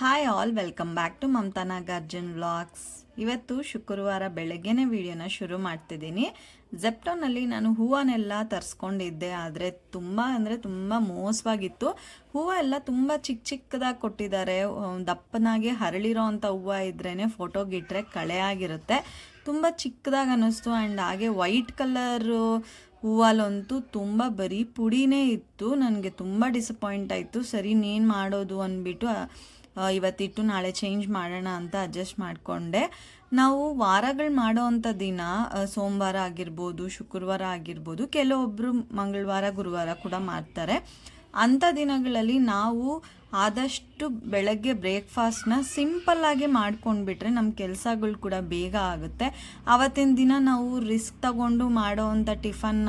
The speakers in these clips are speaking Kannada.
Hi all welcome back to Mamata Nagarjun vlogs ಇವತ್ತು ಶುಕ್ರವಾರ ಬೆಳಗ್ಗೆನೆ ವಿಡಿಯೋನ ಶುರು ಮಾಡ್ತಿದ್ದೀನಿ. ಜೆಪ್ಟೋನಲ್ಲಿ ನಾನು ಹೂವನ್ನೆಲ್ಲ ತರಿಸ್ಕೊಂಡಿದ್ದೆ. ಆದರೆ ತುಂಬ ಅಂದರೆ ತುಂಬ ಮೋಸವಾಗಿತ್ತು. ಹೂವು ಎಲ್ಲ ತುಂಬ ಚಿಕ್ಕ ಚಿಕ್ಕದಾಗಿ ಕೊಟ್ಟಿದ್ದಾರೆ. ದಪ್ಪನಾಗಿ ಹರಳಿರೋ ಅಂಥ ಹೂವು ಇದ್ರೇ ಫೋಟೋಗಿಟ್ರೆ ಕಳೆ ಆಗಿರುತ್ತೆ. ತುಂಬ ಚಿಕ್ಕದಾಗಿ ಅನ್ನಿಸ್ತು. ಆ್ಯಂಡ್ ಹಾಗೆ ವೈಟ್ ಕಲರು ಹೂವಲ್ಲಂತೂ ತುಂಬ ಬರೀ ಪುಡಿನೇ ಇತ್ತು. ನನಗೆ ತುಂಬ ಡಿಸಪಾಯಿಂಟ್ ಆಯಿತು. ಸರಿ, ನೀನು ಮಾಡೋದು ಅಂದ್ಬಿಟ್ಟು ಇವತ್ತಿಟ್ಟು ನಾಳೆ ಚೇಂಜ್ ಮಾಡೋಣ ಅಂತ ಅಡ್ಜಸ್ಟ್ ಮಾಡಿಕೊಂಡೆ. ನಾವು ವಾರಗಳು ಮಾಡೋ ಅಂಥ ದಿನ ಸೋಮವಾರ ಆಗಿರ್ಬೋದು, ಶುಕ್ರವಾರ ಆಗಿರ್ಬೋದು ಕೆಲವೊಬ್ಬರು ಮಂಗಳವಾರ, ಗುರುವಾರ ಕೂಡ ಮಾಡ್ತಾರೆ. ಅಂಥ ದಿನಗಳಲ್ಲಿ ನಾವು ಆದಷ್ಟು ಬೆಳಗ್ಗೆ ಬ್ರೇಕ್ಫಾಸ್ಟ್ನ ಸಿಂಪಲ್ಲಾಗಿ ಮಾಡ್ಕೊಂಡ್ಬಿಟ್ರೆ ನಮ್ಮ ಕೆಲಸಗಳು ಕೂಡ ಬೇಗ ಆಗುತ್ತೆ. ಆವತ್ತಿನ ದಿನ ನಾವು ರಿಸ್ಕ್ ತಗೊಂಡು ಮಾಡೋ ಅಂಥ ಟಿಫನ್ನ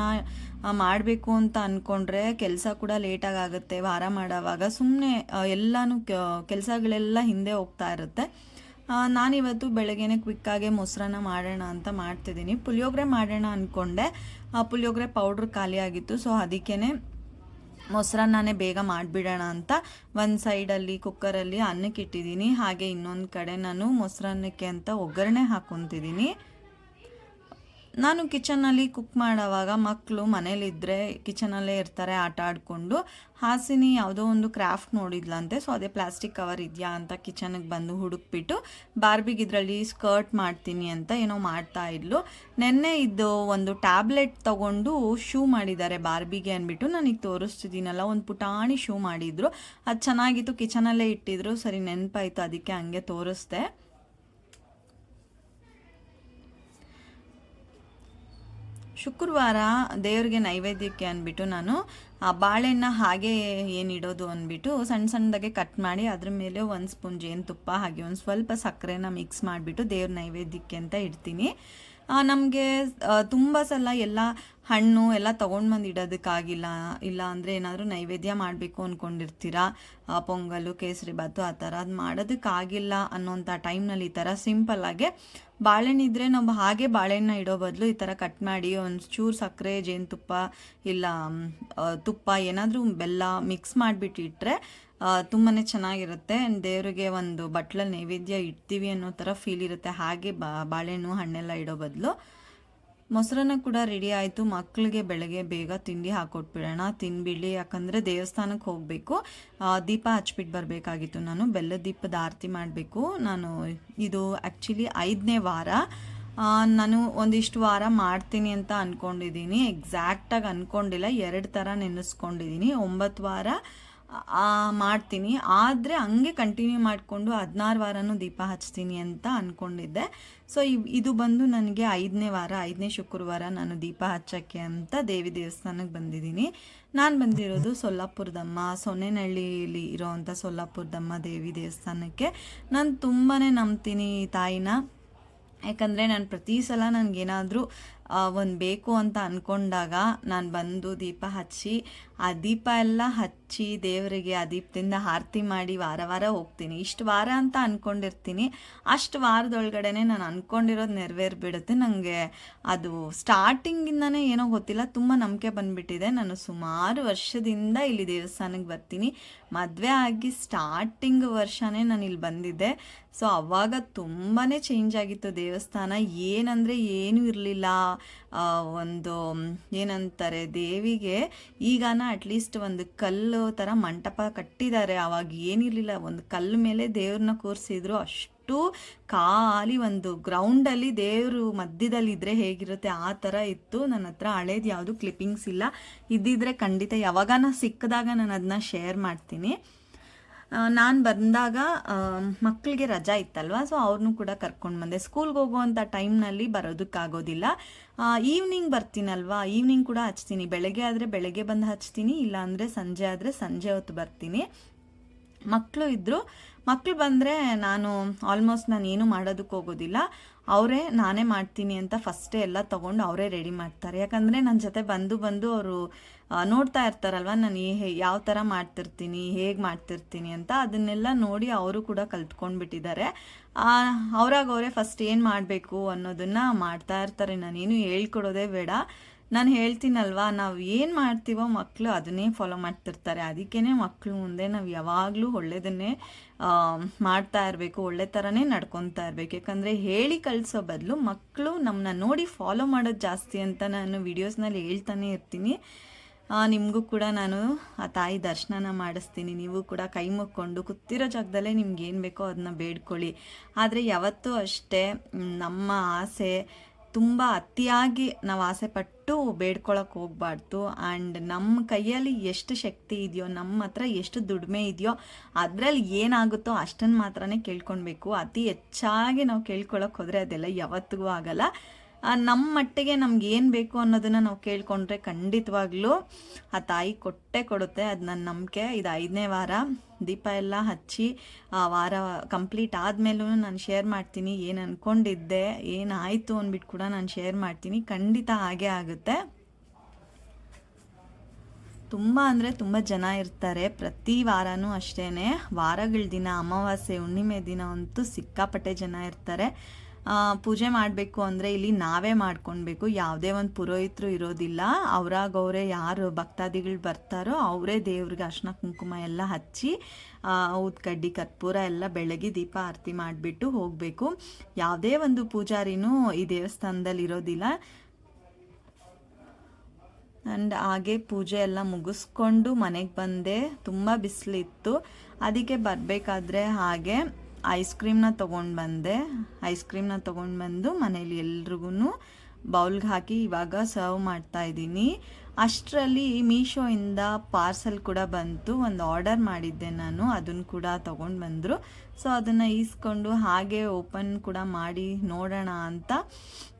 ಮಾಡಬೇಕು ಅಂತ ಅಂದ್ಕೊಂಡ್ರೆ ಕೆಲಸ ಕೂಡ ಲೇಟಾಗಿ ಆಗುತ್ತೆ, ವಾರ ಮಾಡೋವಾಗ. ಸುಮ್ಮನೆ ಎಲ್ಲನೂ ಕೆಲಸಗಳೆಲ್ಲ ಹಿಂದೆ ಹೋಗ್ತಾ ಇರುತ್ತೆ. ನಾನಿವತ್ತು ಬೆಳಗ್ಗೆನೆ ಕ್ವಿಕ್ಕಾಗೆ ಮೊಸರನ್ನ ಮಾಡೋಣ ಅಂತ ಮಾಡ್ತಿದ್ದೀನಿ. ಪುಳಿಯೋಗರೆ ಮಾಡೋಣ ಅಂದ್ಕೊಂಡೆ ಆ, ಪುಳಿಯೋಗರೆ ಪೌಡ್ರ್ ಖಾಲಿಯಾಗಿತ್ತು ಸೊ ಅದಕ್ಕೇ ಮೊಸರನ್ನೇ ಬೇಗ ಮಾಡಿಬಿಡೋಣ ಅಂತ ಒಂದು ಸೈಡಲ್ಲಿ ಕುಕ್ಕರಲ್ಲಿ ಅನ್ನಕ್ಕೆ ಇಟ್ಟಿದ್ದೀನಿ. ಹಾಗೆ ಇನ್ನೊಂದು ಕಡೆ ನಾನು ಮೊಸರನ್ನಕ್ಕೆ ಅಂತ ಒಗ್ಗರಣೆ ಹಾಕ್ಕೊತಿದ್ದೀನಿ. ನಾನು ಕಿಚನಲ್ಲಿ ಕುಕ್ ಮಾಡೋವಾಗ ಮಕ್ಕಳು ಮನೇಲಿದ್ದರೆ ಕಿಚನಲ್ಲೇ ಇರ್ತಾರೆ, ಆಟ ಆಡಿಕೊಂಡು. ಹಾಸಿನಿ ಯಾವುದೋ ಒಂದು ಕ್ರಾಫ್ಟ್ ನೋಡಿದ್ಲಂತೆ, ಸೊ ಅದೇ ಪ್ಲಾಸ್ಟಿಕ್ ಕವರ್ ಇದೆಯಾ ಅಂತ ಕಿಚನಿಗೆ ಬಂದು ಹುಡುಕ್ಬಿಟ್ಟು, ಬಾರ್ಬಿಗೆ ಇದರಲ್ಲಿ ಸ್ಕರ್ಟ್ ಮಾಡ್ತೀನಿ ಅಂತ ಏನೋ ಮಾಡ್ತಾ ಇದ್ಲು. ನೆನ್ನೆ ಇದು ಒಂದು ಟ್ಯಾಬ್ಲೆಟ್ ತಗೊಂಡು ಶೂ ಮಾಡಿದ್ದಾರೆ ಬಾರ್ಬಿಗೆ ಅಂದ್ಬಿಟ್ಟು. ನನಗೆ ತೋರಿಸ್ತಿದ್ದೀನಲ್ಲ, ಒಂದು ಪುಟಾಣಿ ಶೂ ಮಾಡಿದ್ರು. ಅದು ಚೆನ್ನಾಗಿತ್ತು, ಕಿಚನಲ್ಲೇ ಇಟ್ಟಿದ್ರು. ಸರಿ, ನೆನಪಾಯಿತು, ಅದಕ್ಕೆ ಹಂಗೆ ತೋರಿಸ್ದೆ. ಶುಕ್ರವಾರ ದೇವ್ರಿಗೆ ನೈವೇದ್ಯಕ್ಕೆ ಅಂದ್ಬಿಟ್ಟು ನಾನು ಆ ಬಾಳೆಹಣ್ಣ ಹಾಗೆ ಏನು ಇಡೋದು ಅಂದ್ಬಿಟ್ಟು ಸಣ್ಣ ಸಣ್ಣದಾಗೆ ಕಟ್ ಮಾಡಿ ಅದ್ರ ಮೇಲೆ ಒಂದು ಸ್ಪೂನ್ ಜೇನುತುಪ್ಪ ಹಾಗೆ ಒಂದು ಸ್ವಲ್ಪ ಸಕ್ಕರೆನ ಮಿಕ್ಸ್ ಮಾಡಿಬಿಟ್ಟು ದೇವ್ರ ನೈವೇದ್ಯಕ್ಕೆ ಅಂತ ಇಡ್ತೀನಿ. ನಮಗೆ ತುಂಬ ಸಲ ಎಲ್ಲ ಹಣ್ಣು ಎಲ್ಲ ತೊಗೊಂಡು ಬಂದು ಇಡೋದಕ್ಕಾಗಿಲ್ಲ ಇಲ್ಲ ಅಂದರೆ ಏನಾದರೂ ನೈವೇದ್ಯ ಮಾಡಬೇಕು ಅಂದ್ಕೊಂಡಿರ್ತೀರಾ ಪೊಂಗಲು, ಕೇಸರಿ ಬಾತು ಆ ಥರ ಅದು ಮಾಡೋದಕ್ಕಾಗಿಲ್ಲ ಅನ್ನೋಂಥ ಟೈಮ್ನಲ್ಲಿ ಈ ಥರ ಸಿಂಪಲ್ಲಾಗೆ ಬಾಳೆಹಣ್ಣಿದ್ರೆ ನಾವು ಹಾಗೆ ಬಾಳೆಹಣ್ಣ ಇಡೋ ಬದಲು ಈ ಥರ ಕಟ್ ಮಾಡಿ ಒಂದು ಚೂರು ಸಕ್ಕರೆ, ಜೇನುತುಪ್ಪ, ಇಲ್ಲ ತುಪ್ಪ ಏನಾದರೂ ಬೆಲ್ಲ ಮಿಕ್ಸ್ ಮಾಡಿಬಿಟ್ಟು ಇಟ್ಟರೆ ತುಂಬಾ ಚೆನ್ನಾಗಿರುತ್ತೆ. ಆ್ಯಂಡ್ ದೇವರಿಗೆ ಒಂದು ಬಟ್ಲಲ್ಲಿ ನೈವೇದ್ಯ ಇಡ್ತೀವಿ ಅನ್ನೋ ಥರ ಫೀಲ್ ಇರುತ್ತೆ. ಹಾಗೆ ಬಾಳೆಹಣ್ಣು, ಹಣ್ಣೆಲ್ಲ ಇಡೋ ಬದಲು. ಮೊಸರನ್ನ ಕೂಡ ರೆಡಿ ಆಯಿತು. ಮಕ್ಕಳಿಗೆ ಬೆಳಗ್ಗೆ ಬೇಗ ತಿಂಡಿ ಹಾಕೊಟ್ಬಿಡೋಣ. ತಿನ್ಬಿಡಿ. ಯಾಕಂದರೆ ದೇವಸ್ಥಾನಕ್ಕೆ ಹೋಗಬೇಕು. ದೀಪ ಹಚ್ಬಿಟ್ಟು ಬರಬೇಕಾಗಿತ್ತು. ನಾನು ಬೆಲ್ಲದ ದೀಪದ ಆರತಿ ಮಾಡಬೇಕು. ನಾನು ಇದು ಆ್ಯಕ್ಚುಲಿ ಐದನೇ ವಾರ. ನಾನು ಒಂದಿಷ್ಟು ವಾರ ಮಾಡ್ತೀನಿ ಅಂತ ಅಂದ್ಕೊಂಡಿದ್ದೀನಿ ಎಕ್ಸಾಕ್ಟಾಗಿ ಅಂದ್ಕೊಂಡಿಲ್ಲ ಎರಡು ಥರ ನೆನೆಸ್ಕೊಂಡಿದ್ದೀನಿ. ಒಂಬತ್ತು ವಾರ ಮಾಡ್ತೀನಿ. ಆದರೆ ಹಂಗೆ ಕಂಟಿನ್ಯೂ ಮಾಡಿಕೊಂಡು ಹದಿನಾರು ವಾರನೂ ದೀಪ ಹಚ್ತೀನಿ ಅಂತ ಅಂದ್ಕೊಂಡಿದ್ದೆ ಸೊ ಇದು ಬಂದು ನನಗೆ ಐದನೇ ವಾರ, ಐದನೇ ಶುಕ್ರವಾರ ನಾನು ದೀಪ ಹಚ್ಚೋಕ್ಕೆ ಅಂತ ದೇವಿ ದೇವಸ್ಥಾನಕ್ಕೆ ಬಂದಿದ್ದೀನಿ. ನಾನು ಬಂದಿರೋದು ಸೊಲ್ಲಾಪುರದಮ್ಮ ಸೊನ್ನೆನಹಳ್ಳಿಯಲ್ಲಿ ಇರೋವಂಥ ಸೊಲ್ಲಾಪುರದಮ್ಮ ದೇವಿ ದೇವಸ್ಥಾನಕ್ಕೆ. ನಾನು ತುಂಬಾ ನಂಬ್ತೀನಿ ತಾಯಿನ. ಯಾಕಂದರೆ ನಾನು ಪ್ರತಿ ಸಲ ನನಗೇನಾದರೂ ಒಂದು ಬೇಕು ಅಂತ ಅಂದ್ಕೊಂಡಾಗ ನಾನು ಬಂದು ದೀಪ ಹಚ್ಚಿ ಆ ದೀಪ ಎಲ್ಲ ಹಚ್ಚಿ ದೇವರಿಗೆ ಆ ದೀಪದಿಂದ ಆರತಿ ಮಾಡಿ ವಾರ ವಾರ ಹೋಗ್ತೀನಿ. ಇಷ್ಟು ವಾರ ಅಂತ ಅಂದ್ಕೊಂಡಿರ್ತೀನಿ ಅಷ್ಟು ವಾರದೊಳಗಡೆನೆ ನಾನು ಅಂದ್ಕೊಂಡಿರೋದು ನೆರವೇರಿಬಿಡುತ್ತೆ. ನನಗೆ ಅದು ಸ್ಟಾರ್ಟಿಂಗಿಂದನೇ ಏನೋ ಗೊತ್ತಿಲ್ಲ. ತುಂಬ ನಂಬಿಕೆ ಬಂದುಬಿಟ್ಟಿದೆ. ನಾನು ಸುಮಾರು ವರ್ಷದಿಂದ ಇಲ್ಲಿ ದೇವಸ್ಥಾನಕ್ಕೆ ಬರ್ತೀನಿ. ಮದುವೆ ಆಗಿ ಸ್ಟಾರ್ಟಿಂಗ್ ವರ್ಷನೇ ನಾನು ಇಲ್ಲಿ ಬಂದಿದ್ದೆ. ಸೊ, ಅವಾಗ ತುಂಬಾ ಚೇಂಜ್ ಆಗಿತ್ತು ದೇವಸ್ಥಾನ. ಏನಂದರೆ ಏನೂ ಇರಲಿಲ್ಲ. ಒಂದು ಏನಂತಾರೆ, ದೇವಿಗೆ ಈಗಾನ ಅಟ್ಲೀಸ್ಟ್ ಒಂದು ಕಲ್ಲು ಥರ ಮಂಟಪ ಕಟ್ಟಿದ್ದಾರೆ. ಆವಾಗ ಏನಿರಲಿಲ್ಲ, ಒಂದು ಕಲ್ಲು ಮೇಲೆ ದೇವ್ರನ್ನ ಕೂರಿಸಿದ್ರು. ಅಷ್ಟು ಖಾಲಿ ಒಂದು ಗ್ರೌಂಡಲ್ಲಿ ದೇವರು ಮಧ್ಯದಲ್ಲಿ ಇದ್ರೆ ಹೇಗಿರುತ್ತೆ, ಆ ಥರ ಇತ್ತು. ನನ್ನ ಹತ್ರ ಹಳೇದು ಯಾವುದು ಕ್ಲಿಪ್ಪಿಂಗ್ಸ್ ಇಲ್ಲ. ಇದ್ದಿದ್ರೆ ಖಂಡಿತ ಯಾವಾಗಾನ ಸಿಕ್ಕಿದಾಗ ನಾನು ಅದನ್ನ ಶೇರ್ ಮಾಡ್ತೀನಿ. ನಾನು ಬಂದಾಗ ಮಕ್ಕಳಿಗೆ ರಜಾ ಇತ್ತಲ್ವ ಸೊ ಅವ್ರನ್ನೂ ಕೂಡ ಕರ್ಕೊಂಡು ಬಂದೆ. ಸ್ಕೂಲ್ಗೆ ಹೋಗುವಂಥ ಟೈಮ್ನಲ್ಲಿ ಬರೋದಕ್ಕಾಗೋದಿಲ್ಲ. ಈವ್ನಿಂಗ್ ಬರ್ತೀನಲ್ವಾ ಈವ್ನಿಂಗ್ ಕೂಡ ಹಚ್ತೀನಿ. ಬೆಳಗ್ಗೆ ಆದರೆ ಬೆಳಗ್ಗೆ ಬಂದು ಹಚ್ತೀನಿ ಇಲ್ಲ ಅಂದರೆ ಸಂಜೆ ಆದರೆ ಸಂಜೆ ಹೊತ್ತು ಬರ್ತೀನಿ. ಮಕ್ಕಳು ಇದ್ದರು ಮಕ್ಕಳು ಬಂದರೆ ನಾನು ಆಲ್ಮೋಸ್ಟ್ ನಾನು ಏನು ಮಾಡೋದಕ್ಕೆ ಹೋಗೋದಿಲ್ಲ. ಅವರೇ ನಾನೇ ಮಾಡ್ತೀನಿ ಅಂತ ಫಸ್ಟೇ ಎಲ್ಲ ತೊಗೊಂಡು ಅವರೇ ರೆಡಿ ಮಾಡ್ತಾರೆ. ಯಾಕಂದರೆ ನನ್ನ ಜೊತೆ ಬಂದು ಬಂದು ಅವರು ನೋಡ್ತಾ ಇರ್ತಾರಲ್ವ, ನಾನು ಯಾವ ಥರ ಮಾಡ್ತಿರ್ತೀನಿ, ಹೇಗೆ ಮಾಡ್ತಿರ್ತೀನಿ ಅಂತ ಅದನ್ನೆಲ್ಲ ನೋಡಿ ಅವರು ಕೂಡ ಕಲ್ತ್ಕೊಂಡ್ಬಿಟ್ಟಿದ್ದಾರೆ. ಅವ್ರಾಗ ಅವರೇ ಫಸ್ಟ್ ಏನು ಮಾಡಬೇಕು ಅನ್ನೋದನ್ನು ಮಾಡ್ತಾ ಇರ್ತಾರೆ. ನಾನೇನು ಹೇಳ್ಕೊಡೋದೇ ಬೇಡ. ನಾನು ಹೇಳ್ತೀನಲ್ವಾ, ನಾವು ಏನು ಮಾಡ್ತೀವೋ ಮಕ್ಕಳು ಅದನ್ನೇ ಫಾಲೋ ಮಾಡ್ತಿರ್ತಾರೆ. ಅದಕ್ಕೇ ಮಕ್ಕಳು ಮುಂದೆ ನಾವು ಯಾವಾಗಲೂ ಒಳ್ಳೆಯದನ್ನೇ ಮಾಡ್ತಾ ಇರಬೇಕು, ಒಳ್ಳೆ ಥರನೇ ನಡ್ಕೊತಾ ಇರಬೇಕು. ಯಾಕಂದರೆ ಹೇಳಿ ಕಳಿಸೋ ಬದಲು ಮಕ್ಕಳು ನಮ್ಮನ್ನ ನೋಡಿ ಫಾಲೋ ಮಾಡೋದು ಜಾಸ್ತಿ ಅಂತ ನಾನು ವೀಡಿಯೋಸ್ನಲ್ಲಿ ಹೇಳ್ತಾನೆ ಇರ್ತೀನಿ. ನಿಮಗೂ ಕೂಡ ನಾನು ಆ ತಾಯಿ ದರ್ಶನನ ಮಾಡಿಸ್ತೀನಿ. ನೀವು ಕೂಡ ಕೈ ಮುಕ್ಕೊಂಡು ಕೂತಿರೋ ಜಾಗದಲ್ಲೇ ನಿಮ್ಗೆ ಏನು ಬೇಕೋ ಅದನ್ನ ಬೇಡ್ಕೊಳ್ಳಿ. ಆದರೆ ಯಾವತ್ತೂ ಅಷ್ಟೇ ನಮ್ಮ ಆಸೆ ತುಂಬ ಅತಿಯಾಗಿ ನಾವು ಆಸೆ ಪಟ್ಟು ಬೇಡ್ಕೊಳಕ್ಕೆ ಹೋಗ್ಬಾರ್ದು. ಆ್ಯಂಡ್ ನಮ್ಮ ಕೈಯಲ್ಲಿ ಎಷ್ಟು ಶಕ್ತಿ ಇದೆಯೋ ನಮ್ಮ ಹತ್ರ ಎಷ್ಟು ದುಡಿಮೆ ಇದೆಯೋ, ಅದರಲ್ಲಿ ಏನಾಗುತ್ತೋ ಅಷ್ಟನ್ನು ಮಾತ್ರನೇ ಕೇಳ್ಕೊಳ್ಬೇಕು ಅತಿ ಹೆಚ್ಚಾಗಿ ನಾವು ಕೇಳ್ಕೊಳಕ್ಕೆ ಹೋದರೆ ಅದೆಲ್ಲ ಯಾವತ್ತಿಗೂ ಆಗಲ್ಲ. ನಮ್ಮ ಮಟ್ಟಿಗೆ ನಮ್ಗೆ ಏನು ಬೇಕು ಅನ್ನೋದನ್ನು ನಾವು ಕೇಳಿಕೊಂಡ್ರೆ ಖಂಡಿತವಾಗ್ಲೂ ಆ ತಾಯಿ ಕೊಟ್ಟೆ ಕೊಡುತ್ತೆ. ಅದು ನನ್ನ ನಂಬಿಕೆ. ಇದು ಐದನೇ ವಾರ. ದೀಪ ಎಲ್ಲ ಹಚ್ಚಿ ಆ ವಾರ ಕಂಪ್ಲೀಟ್ ಆದಮೇಲೂ ನಾನು ಶೇರ್ ಮಾಡ್ತೀನಿ. ಏನು ಅಂದ್ಕೊಂಡಿದ್ದೆ ಏನಾಯಿತು ಅಂದ್ಬಿಟ್ಟು ಕೂಡ ನಾನು ಶೇರ್ ಮಾಡ್ತೀನಿ. ಖಂಡಿತ ಹಾಗೆ ಆಗುತ್ತೆ. ತುಂಬ ಅಂದರೆ ತುಂಬ ಜನ ಇರ್ತಾರೆ. ಪ್ರತಿ ವಾರನೂ ಅಷ್ಟೇ ವಾರಗಳ ದಿನ, ಅಮಾವಾಸ್ಯೆ, ಹುಣ್ಣಿಮೆ ದಿನ ಅಂತೂ ಸಿಕ್ಕಾಪಟ್ಟೆ ಜನ ಇರ್ತಾರೆ. ಪೂಜೆ ಮಾಡಬೇಕು ಅಂದರೆ ಇಲ್ಲಿ ನಾವೇ ಮಾಡ್ಕೊಳ್ಬೇಕು ಯಾವುದೇ ಒಂದು ಪುರೋಹಿತರು ಇರೋದಿಲ್ಲ. ಅವರಾಗವ್ರೆ ಯಾರು ಭಕ್ತಾದಿಗಳು ಬರ್ತಾರೋ ಅವರೇ ದೇವ್ರಿಗೆ ಅರ್ಶನ ಕುಂಕುಮ ಎಲ್ಲ ಹಚ್ಚಿ ಊದ್ಕಡ್ಡಿ ಊದ್ ಕಡ್ಡಿ, ಕರ್ಪೂರ ಎಲ್ಲ ಬೆಳಗ್ಗೆ ದೀಪ ಆರತಿ ಮಾಡಿಬಿಟ್ಟು ಹೋಗಬೇಕು. ಯಾವುದೇ ಒಂದು ಪೂಜಾರಿನೂ ಈ ದೇವಸ್ಥಾನದಲ್ಲಿ ಇರೋದಿಲ್ಲ. ಆ್ಯಂಡ್ ಹಾಗೆ ಪೂಜೆ ಎಲ್ಲ ಮುಗಿಸ್ಕೊಂಡು ಮನೆಗೆ ಬಂದೆ. ತುಂಬ ಬಿಸಿಲಿತ್ತು. ಅದಕ್ಕೆ ಬರಬೇಕಾದ್ರೆ ಹಾಗೆ ಐಸ್ ಕ್ರೀಮ್ನ ತೊಗೊಂಡು ಬಂದೆ. ಐಸ್ ಕ್ರೀಮ್ನ ತೊಗೊಂಡು ಬಂದು ಮನೇಲಿ ಎಲ್ರಿಗೂ ಬೌಲ್ಗೆ ಹಾಕಿ ಇವಾಗ ಸರ್ವ್ ಮಾಡ್ತಾ ಇದ್ದೀನಿ. ಅಷ್ಟರಲ್ಲಿ ಮೀಶೋಯಿಂದ ಪಾರ್ಸಲ್ ಕೂಡ ಬಂತು. ಒಂದು ಆರ್ಡರ್ ಮಾಡಿದ್ದೆ ನಾನು. ಅದನ್ನು ಕೂಡ ತೊಗೊಂಡು ಬಂದರು. ಸೊ, ಅದನ್ನು ಈಸ್ಕೊಂಡು ಹಾಗೆ ಓಪನ್ ಕೂಡ ಮಾಡಿ ನೋಡೋಣ ಅಂತ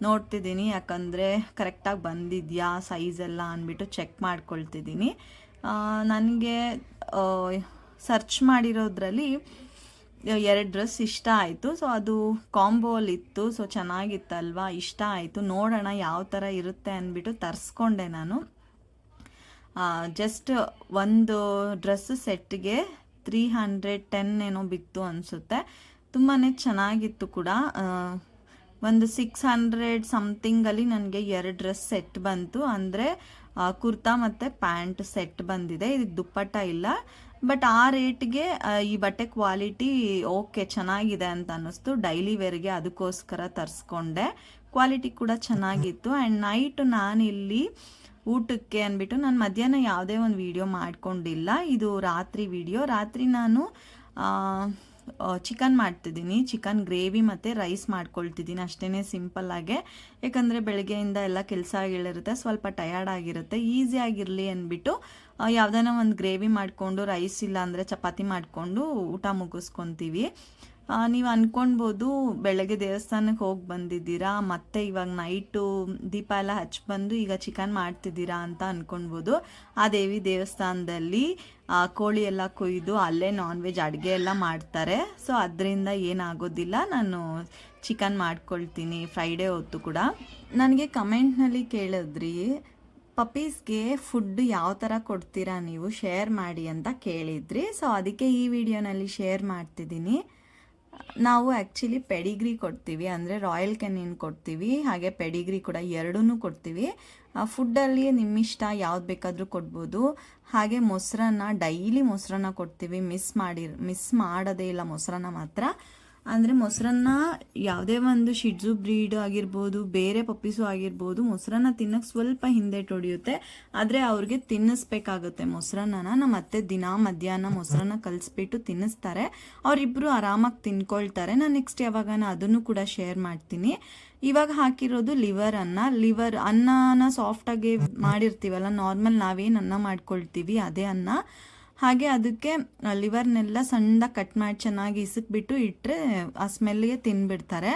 ನೋಡ್ತಿದ್ದೀನಿ. ಯಾಕಂದರೆ ಕರೆಕ್ಟಾಗಿ ಬಂದಿದೆಯಾ, ಸೈಜ್ ಎಲ್ಲ ಅಂದ್ಬಿಟ್ಟು ಚೆಕ್ ಮಾಡ್ಕೊಳ್ತಿದ್ದೀನಿ. ನನಗೆ ಸರ್ಚ್ ಮಾಡಿರೋದ್ರಲ್ಲಿ ಎರಡು ಡ್ರೆಸ್ ಇಷ್ಟ ಆಯಿತು. ಸೊ ಅದು ಕಾಂಬೋಲಿತ್ತು ಸೊ ಚೆನ್ನಾಗಿತ್ತಲ್ವಾ? ಇಷ್ಟ ಆಯಿತು. ನೋಡೋಣ ಯಾವ ಥರ ಇರುತ್ತೆ ಅಂದ್ಬಿಟ್ಟು ತರಿಸ್ಕೊಂಡೆ ನಾನು. ಜಸ್ಟ್ ಒಂದು ಡ್ರೆಸ್ ಸೆಟ್ಗೆ ತ್ರೀ ಹಂಡ್ರೆಡ್ ಟೆನ್ ಏನೋ ಬಿತ್ತು ಅನಿಸುತ್ತೆ. ತುಂಬಾ ಚೆನ್ನಾಗಿತ್ತು ಕೂಡ. ಒಂದು ಸಿಕ್ಸ್ ಹಂಡ್ರೆಡ್ ಸಮಥಿಂಗಲ್ಲಿ ನನಗೆ ಎರಡು ಡ್ರೆಸ್ ಸೆಟ್ ಬಂತು. ಅಂದರೆ ಕುರ್ತಾ ಮತ್ತು ಪ್ಯಾಂಟ್ ಸೆಟ್ ಬಂದಿದೆ. ಇದಕ್ಕೆ ದುಪ್ಪಟ್ಟ ಇಲ್ಲ. ಬಟ್ ಆ ರೇಟ್ಗೆ ಈ ಬಟ್ಟೆ ಕ್ವಾಲಿಟಿ ಓಕೆ ಚೆನ್ನಾಗಿದೆ ಅಂತ ಅನ್ನಿಸ್ತು. ಡೈಲಿ ವೇರ್ಗೆ ಅದಕ್ಕೋಸ್ಕರ ತರಿಸ್ಕೊಂಡೆ. ಕ್ವಾಲಿಟಿ ಕೂಡ ಚೆನ್ನಾಗಿತ್ತು. ಆ್ಯಂಡ್ ನೈಟ್ ನಾನಿಲ್ಲಿ ಊಟಕ್ಕೆ ಅಂದ್ಬಿಟ್ಟು ನಾನು ಮಧ್ಯಾಹ್ನ ಯಾವುದೇ ಒಂದು ವಿಡಿಯೋ ಮಾಡಿಕೊಂಡಿಲ್ಲ. ಇದು ರಾತ್ರಿ ವಿಡಿಯೋ ರಾತ್ರಿ ನಾನು ಚಿಕನ್ ಮಾಡ್ತಿದ್ದೀನಿ. ಚಿಕನ್ ಗ್ರೇವಿ ಮತ್ತು ರೈಸ್ ಮಾಡ್ಕೊಳ್ತಿದ್ದೀನಿ. ಅಷ್ಟೇ ಸಿಂಪಲ್ಲಾಗೆ ಯಾಕಂದರೆ ಬೆಳಗ್ಗೆಯಿಂದ ಎಲ್ಲ ಕೆಲಸಗಳಿರುತ್ತೆ ಸ್ವಲ್ಪ ಟಯರ್ಡ್ ಆಗಿರುತ್ತೆ. ಈಸಿ ಆಗಿರಲಿ ಅಂದ್ಬಿಟ್ಟು ಯಾವುದಾನ ಒಂದು ಗ್ರೇವಿ ಮಾಡಿಕೊಂಡು, ರೈಸ್ ಇಲ್ಲ ಅಂದರೆ ಚಪಾತಿ ಮಾಡಿಕೊಂಡು ಊಟ ಮುಗಿಸ್ಕೊತೀವಿ. ನೀವು ಅಂದ್ಕೊಳ್ಬೋದು ಬೆಳಗ್ಗೆ ದೇವಸ್ಥಾನಕ್ಕೆ ಹೋಗಿ ಬಂದಿದ್ದೀರಾ, ಮತ್ತೆ ಇವಾಗ ನೈಟು ದೀಪ ಎಲ್ಲ ಹಚ್ಚಿ ಬಂದು ಈಗ ಚಿಕನ್ ಮಾಡ್ತಿದ್ದೀರಾ ಅಂತ ಅಂದ್ಕೊಳ್ಬೋದು ಆ ದೇವಿ ದೇವಸ್ಥಾನದಲ್ಲಿ ಕೋಳಿ ಎಲ್ಲ ಕೊಯ್ದು ಅಲ್ಲೇ ನಾನ್ ವೆಜ್ ಅಡುಗೆ ಎಲ್ಲ ಮಾಡ್ತಾರೆ. ಸೊ ಅದರಿಂದ ಏನಾಗೋದಿಲ್ಲ. ನಾನು ಚಿಕನ್ ಮಾಡ್ಕೊಳ್ತೀನಿ. ಫ್ರೈಡೇ ಹೊತ್ತು ಕೂಡ. ನನಗೆ ಕಮೆಂಟ್ನಲ್ಲಿ ಕೇಳಿದ್ರಿ, ಪಪ್ಪೀಸ್ಗೆ ಫುಡ್ ಯಾವ ಥರ ಕೊಡ್ತೀರಾ ನೀವು? ಶೇರ್ ಮಾಡಿ ಅಂತ ಕೇಳಿದ್ರಿ. ಸೊ ಅದಕ್ಕೆ ಈ ವಿಡಿಯೋನಲ್ಲಿ ಶೇರ್ ಮಾಡ್ತಿದ್ದೀನಿ. ನಾವು ಆ್ಯಕ್ಚುಲಿ ಪೆಡಿಗ್ರಿ ಕೊಡ್ತೀವಿ, ಅಂದರೆ ರಾಯಲ್ ಕೆನಿನ್ ಕೊಡ್ತೀವಿ, ಹಾಗೆ ಪೆಡಿಗ್ರಿ ಕೂಡ ಎರಡೂ ಕೊಡ್ತೀವಿ. ಫುಡ್ಡಲ್ಲಿ ನಿಮ್ಮಿಷ್ಟ ಯಾವ್ದು ಬೇಕಾದರೂ ಕೊಡ್ಬೋದು. ಹಾಗೆ ಮೊಸರನ್ನ ಡೈಲಿ ಮೊಸರನ್ನ ಕೊಡ್ತೀವಿ. ಮಿಸ್ ಮಾಡಿ ಮಿಸ್ ಮಾಡೋದೇ ಇಲ್ಲ ಮೊಸರನ್ನ ಮಾತ್ರ. ಅಂದರೆ ಮೊಸರನ್ನ ಯಾವುದೇ ಒಂದು ಶಿಡ್ಜು ಬ್ರೀಡ್ ಆಗಿರ್ಬೋದು, ಬೇರೆ ಪಪ್ಪಿಸು ಆಗಿರ್ಬೋದು, ಮೊಸರನ್ನ ತಿನ್ನಕ್ಕೆ ಸ್ವಲ್ಪ ಹಿಂದೆ ತೊಡೆಯುತ್ತೆ. ಆದರೆ ಅವ್ರಿಗೆ ತಿನ್ನಿಸ್ಬೇಕಾಗುತ್ತೆ ಮೊಸರನ್ನ ನಮ್ಮ ಅತ್ತೆ ದಿನ ಮಧ್ಯಾಹ್ನ ಮೊಸರನ್ನ ಕಲಿಸ್ಬಿಟ್ಟು ತಿನ್ನಿಸ್ತಾರೆ. ಅವರಿಬ್ಬರು ಆರಾಮಾಗಿ ತಿನ್ಕೊಳ್ತಾರೆ. ನಾನು ನೆಕ್ಸ್ಟ್ ಯಾವಾಗನ ಅದನ್ನು ಕೂಡ ಶೇರ್ ಮಾಡ್ತೀನಿ. ಇವಾಗ ಹಾಕಿರೋದು ಲಿವರ್ ಅನ್ನ. ಲಿವರ್ ಅನ್ನನ ಸಾಫ್ಟಾಗಿ ಮಾಡಿರ್ತೀವಲ್ಲ ನಾರ್ಮಲ್ ನಾವೇನು ಅನ್ನ ಮಾಡ್ಕೊಳ್ತೀವಿ, ಅದೇ ಅನ್ನ. ಹಾಗೆ ಅದಕ್ಕೆ ಲಿವರ್ನೆಲ್ಲ ಸಣ್ಣದಾಗಿ ಕಟ್ ಮಾಡಿ ಚೆನ್ನಾಗಿ ಇಸಕ್ಬಿಟ್ಟು ಇಟ್ಟರೆ ಆ ಸ್ಮೆಲ್ಗೆ ತಿನ್ಬಿಡ್ತಾರೆ.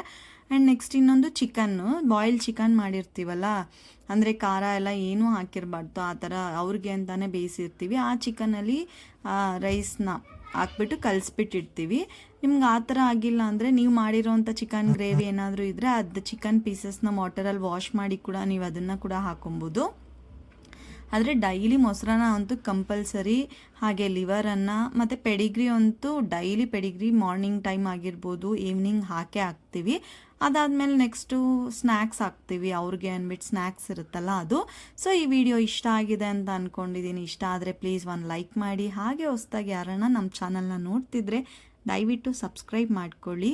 ಆ್ಯಂಡ್ ನೆಕ್ಸ್ಟ್ ಇನ್ನೊಂದು ಚಿಕನ್ನು ಬಾಯ್ಲ್ ಚಿಕನ್ ಮಾಡಿರ್ತೀವಲ್ಲ, ಅಂದರೆ ಖಾರ ಎಲ್ಲ ಏನೂ ಹಾಕಿರಬಾರ್ದು, ಆ ಥರ ಅವ್ರಿಗೆ ಅಂತಲೇ ಬೇಯಿಸಿರ್ತೀವಿ. ಆ ಚಿಕನಲ್ಲಿ ರೈಸ್ನ ಹಾಕ್ಬಿಟ್ಟು ಕಲಿಸ್ಬಿಟ್ಟಿರ್ತೀವಿ. ನಿಮ್ಗೆ ಆ ಥರ ಆಗಿಲ್ಲ ಅಂದರೆ ನೀವು ಮಾಡಿರೋವಂಥ ಚಿಕನ್ ಗ್ರೇವಿ ಏನಾದರೂ ಇದ್ದರೆ ಅದು ಚಿಕನ್ ಪೀಸಸ್ನ ವಾಟರಲ್ಲಿ ವಾಶ್ ಮಾಡಿ ಕೂಡ ನೀವು ಅದನ್ನು ಕೂಡ ಹಾಕೊಬೋದು. ಆದರೆ ಡೈಲಿ ಮೊಸರನ್ನ ಅಂತೂ ಕಂಪಲ್ಸರಿ, ಹಾಗೆ ಲಿವರನ್ನು ಮತ್ತು ಪೆಡಿಗ್ರಿ ಅಂತೂ ಡೈಲಿ ಪೆಡಿಗ್ರಿ ಮಾರ್ನಿಂಗ್ ಟೈಮ್ ಆಗಿರ್ಬೋದು ಈವ್ನಿಂಗ್ ಹಾಕೇ ಹಾಕ್ತೀವಿ. ಅದಾದಮೇಲೆ ನೆಕ್ಸ್ಟು ಸ್ನ್ಯಾಕ್ಸ್ ಹಾಕ್ತೀವಿ, ಅವ್ರಿಗೆ ಅಂದ್ಬಿಟ್ಟು ಸ್ನ್ಯಾಕ್ಸ್ ಇರುತ್ತಲ್ಲ ಅದು. ಸೊ ಈ ವಿಡಿಯೋ ಇಷ್ಟ ಆಗಿದೆ ಅಂತ ಅಂದ್ಕೊಂಡಿದ್ದೀನಿ ಇಷ್ಟ ಆದರೆ ಪ್ಲೀಸ್ ಒಂದು ಲೈಕ್ ಮಾಡಿ. ಹಾಗೆ ಹೊಸ್ದಾಗಿ ಯಾರನ್ನ ನಮ್ಮ ಚಾನಲ್ನ ನೋಡ್ತಿದ್ರೆ ದಯವಿಟ್ಟು ಸಬ್ಸ್ಕ್ರೈಬ್ ಮಾಡ್ಕೊಳ್ಳಿ.